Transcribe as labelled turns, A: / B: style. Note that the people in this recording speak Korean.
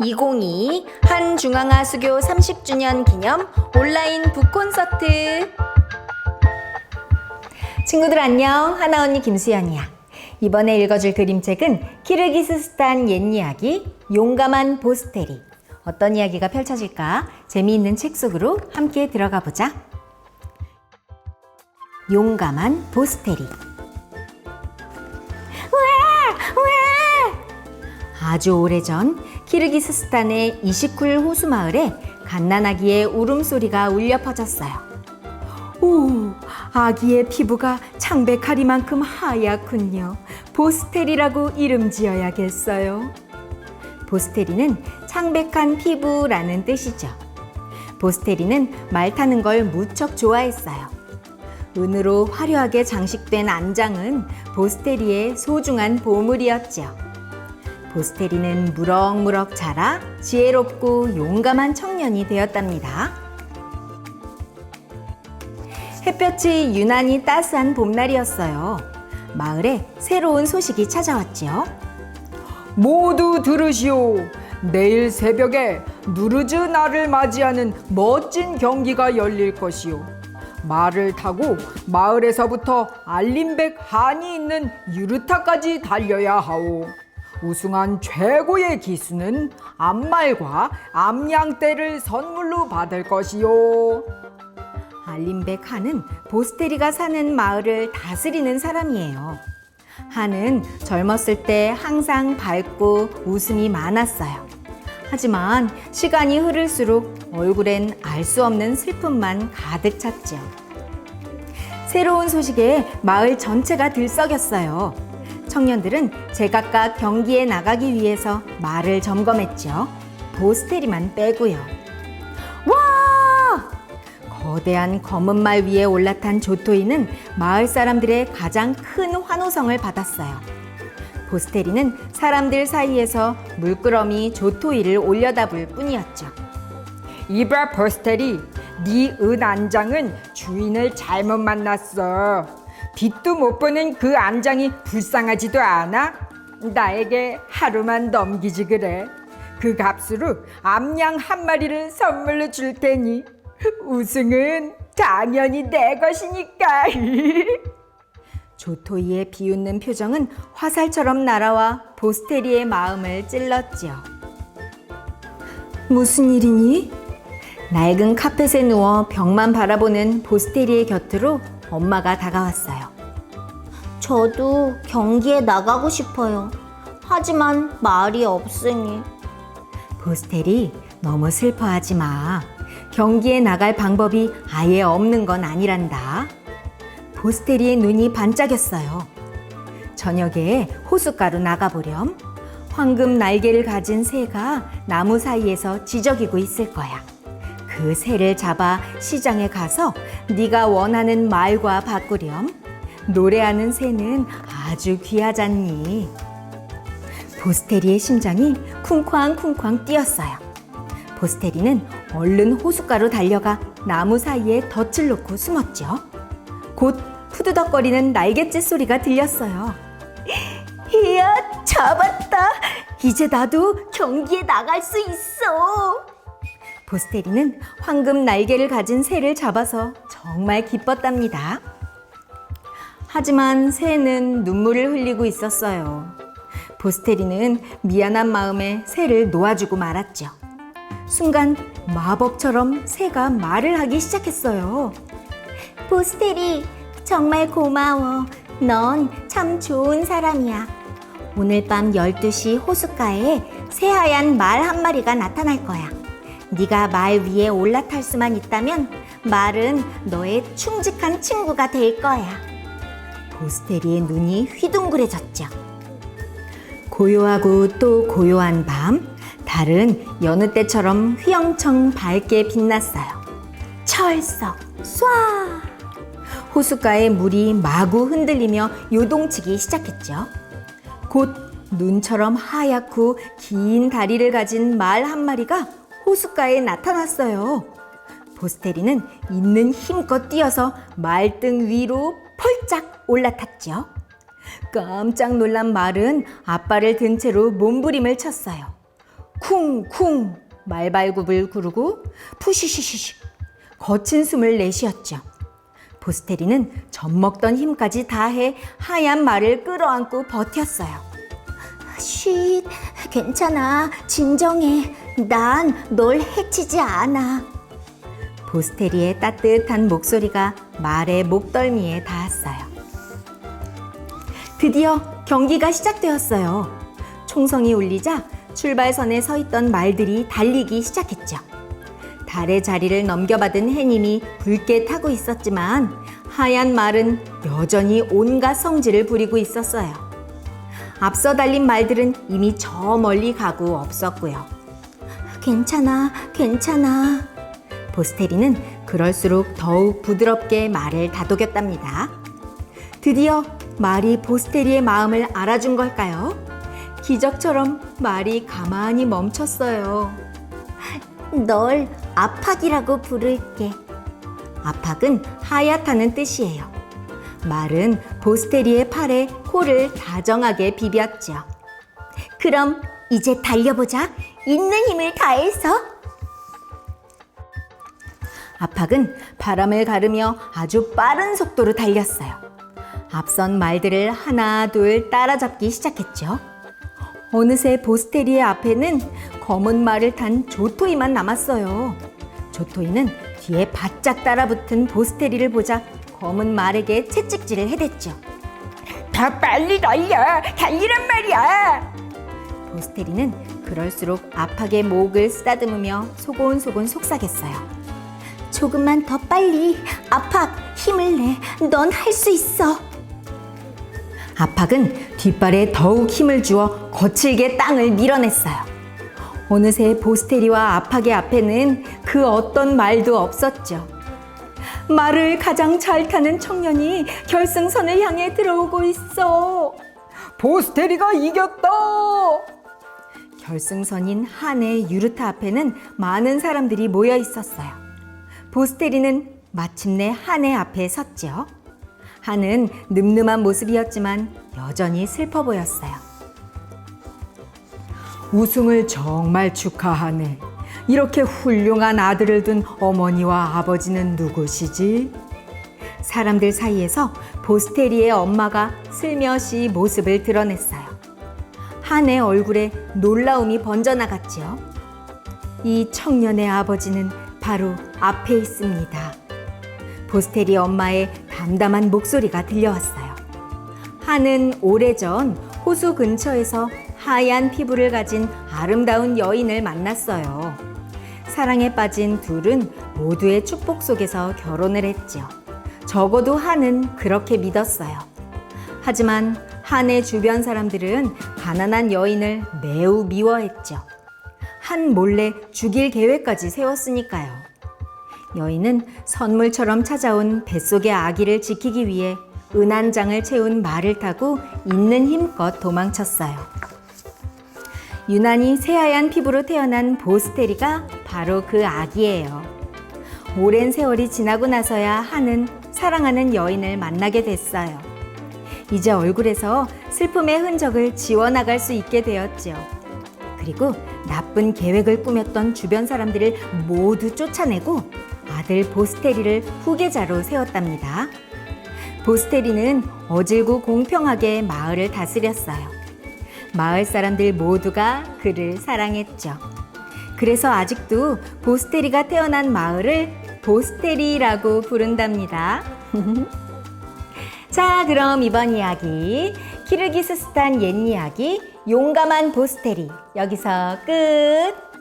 A: 2022 한중앙아 수교 30주년 기념 온라인 북콘서트. 친구들 안녕. 하나 언니 김수연이야. 이번에 읽어줄 그림책은 키르기스스탄 옛 이야기 용감한 보스테리. 어떤 이야기가 펼쳐질까 재미있는 책 속으로 함께 들어가 보자. 용감한 보스테리. 아주 오래전 키르기스스탄의 이시쿨 호수 마을에 갓난아기의 울음소리가 울려 퍼졌어요. 오, 아기의 피부가 창백하리만큼 하얗군요. 보스테리라고 이름 지어야겠어요. 보스테리는 창백한 피부라는 뜻이죠. 보스테리는 말 타는 걸 무척 좋아했어요. 은으로 화려하게 장식된 안장은 보스테리의 소중한 보물이었지요. 보스테리는 무럭무럭 자라 지혜롭고 용감한 청년이 되었답니다. 햇볕이 유난히 따스한 봄날이었어요. 마을에 새로운 소식이 찾아왔지요.
B: 모두 들으시오. 내일 새벽에 누르즈 날을 맞이하는 멋진 경기가 열릴 것이오. 말을 타고 마을에서부터 알림백 한이 있는 유르타까지 달려야 하오. 우승한 최고의 기수는 앞말과 암양떼를 선물로 받을 것이오.
A: 알림백 한은 보스테리가 사는 마을을 다스리는 사람이에요. 한은 젊었을 때 항상 밝고 웃음이 많았어요. 하지만 시간이 흐를수록 얼굴엔 알 수 없는 슬픔만 가득 찼죠. 새로운 소식에 마을 전체가 들썩였어요. 청년들은 제각각 경기에 나가기 위해서 말을 점검했죠. 보스테리만 빼고요. 와! 거대한 검은 말 위에 올라탄 조토이는 마을 사람들의 가장 큰 환호성을 받았어요. 보스테리는 사람들 사이에서 물끄러미 조토이를 올려다볼 뿐이었죠.
B: 이봐 버스테리, 네 은안장은 주인을 잘못 만났어. 빛도 못 보는 그 안장이 불쌍하지도 않아? 나에게 하루만 넘기지 그래. 그 값으로 암양 한 마리를 선물로 줄 테니 우승은 당연히 내 것이니까.
A: 조토이의 비웃는 표정은 화살처럼 날아와 보스테리의 마음을 찔렀지요. 무슨 일이니? 낡은 카펫에 누워 벽만 바라보는 보스테리의 곁으로 엄마가 다가왔어요.
C: 저도 경기에 나가고 싶어요. 하지만 말이 없으니.
A: 보스테리, 너무 슬퍼하지 마. 경기에 나갈 방법이 아예 없는 건 아니란다. 보스테리의 눈이 반짝였어요. 저녁에 호숫가로 나가보렴. 황금 날개를 가진 새가 나무 사이에서 지저귀고 있을 거야. 그 새를 잡아 시장에 가서 네가 원하는 말과 바꾸렴. 노래하는 새는 아주 귀하잖니. 보스테리의 심장이 쿵쾅쿵쾅 뛰었어요. 보스테리는 얼른 호숫가로 달려가 나무 사이에 덫을 놓고 숨었죠. 곧 푸드덕거리는 날갯짓 소리가 들렸어요. 이야, 잡았다. 이제 나도 경기에 나갈 수 있어. 보스테리는 황금 날개를 가진 새를 잡아서 정말 기뻤답니다. 하지만 새는 눈물을 흘리고 있었어요. 보스테리는 미안한 마음에 새를 놓아주고 말았죠. 순간 마법처럼 새가 말을 하기 시작했어요.
C: 보스테리, 정말 고마워. 넌 참 좋은 사람이야. 오늘 밤 12시 호숫가에 새하얀 말 한 마리가 나타날 거야. 네가 말 위에 올라탈 수만 있다면 말은 너의 충직한 친구가 될 거야.
A: 보스테리의 눈이 휘둥그레졌죠. 고요하고 또 고요한 밤, 달은 여느 때처럼 휘영청 밝게 빛났어요. 철썩, 쏴! 호숫가의 물이 마구 흔들리며 요동치기 시작했죠. 곧 눈처럼 하얗고 긴 다리를 가진 말 한 마리가 호숫가에 나타났어요. 보스테리는 있는 힘껏 뛰어서 말등 위로 펄짝 올라탔죠. 깜짝 놀란 말은 아빠를 든 채로 몸부림을 쳤어요. 쿵쿵 말발굽을 구르고 푸시시시시 거친 숨을 내쉬었죠. 보스테리는 젖먹던 힘까지 다해 하얀 말을 끌어안고 버텼어요.
C: 쉿, 괜찮아. 진정해. 난 널 해치지 않아.
A: 보스테리의 따뜻한 목소리가 말의 목덜미에 닿았어요. 드디어 경기가 시작되었어요. 총성이 울리자 출발선에 서 있던 말들이 달리기 시작했죠. 달의 자리를 넘겨받은 해님이 붉게 타고 있었지만 하얀 말은 여전히 온갖 성질을 부리고 있었어요. 앞서 달린 말들은 이미 저 멀리 가고 없었고요.
C: 괜찮아, 괜찮아.
A: 보스테리는 그럴수록 더욱 부드럽게 말을 다독였답니다. 드디어 말이 보스테리의 마음을 알아준 걸까요? 기적처럼 말이 가만히 멈췄어요.
C: 널 아팍이라고 부를게.
A: 아팍은 하얗다는 뜻이에요. 말은 보스테리의 팔에 코를 다정하게 비볐죠.
C: 그럼 이제 달려보자. 있는 힘을 다해서.
A: 아팍은 바람을 가르며 아주 빠른 속도로 달렸어요. 앞선 말들을 하나 둘 따라잡기 시작했죠. 어느새 보스테리의 앞에는 검은 말을 탄 조토이만 남았어요. 조토이는 뒤에 바짝 따라붙은 보스테리를 보자 검은 말에게 채찍질을 해댔죠.
B: 더 빨리 달려 달리란 말이야
A: 보스테리는 그럴수록 아팍의 목을 쓰다듬으며 소곤소곤 속삭였어요.
C: 조금만 더 빨리. 아팍, 힘을 내. 넌 할 수 있어.
A: 아팍은 뒷발에 더욱 힘을 주어 거칠게 땅을 밀어냈어요. 어느새 보스테리와 아팍의 앞에는 그 어떤 말도 없었죠. 말을 가장 잘 타는 청년이 결승선을 향해 들어오고 있어.
B: 보스테리가 이겼다
A: 결승선인 한의 유르타 앞에는 많은 사람들이 모여 있었어요. 보스테리는 마침내 한의 앞에 섰죠. 한은 늠름한 모습이었지만 여전히 슬퍼 보였어요. 우승을 정말 축하하네. 이렇게 훌륭한 아들을 둔 어머니와 아버지는 누구시지? 사람들 사이에서 보스테리의 엄마가 슬며시 모습을 드러냈어요. 한의 얼굴에 놀라움이 번져나갔지요. 이 청년의 아버지는 바로 앞에 있습니다. 보스테리 엄마의 담담한 목소리가 들려왔어요. 한은 오래전 호수 근처에서 하얀 피부를 가진 아름다운 여인을 만났어요. 사랑에 빠진 둘은 모두의 축복 속에서 결혼을 했죠. 적어도 한은 그렇게 믿었어요. 하지만 한의 주변 사람들은 가난한 여인을 매우 미워했죠. 한 몰래 죽일 계획까지 세웠으니까요. 여인은 선물처럼 찾아온 뱃속의 아기를 지키기 위해 은한 장을 채운 말을 타고 있는 힘껏 도망쳤어요. 유난히 새하얀 피부로 태어난 보스테리가 바로 그 아기예요. 오랜 세월이 지나고 나서야 하는 사랑하는 여인을 만나게 됐어요. 이제 얼굴에서 슬픔의 흔적을 지워나갈 수 있게 되었죠. 그리고 나쁜 계획을 꾸몄던 주변 사람들을 모두 쫓아내고 아들 보스테리를 후계자로 세웠답니다. 보스테리는 어질고 공평하게 마을을 다스렸어요. 마을 사람들 모두가 그를 사랑했죠. 그래서 아직도 보스테리가 태어난 마을을 보스테리라고 부른답니다. 자, 그럼 이번 이야기 키르기스스탄 옛 이야기 용감한 보스테리 여기서 끝.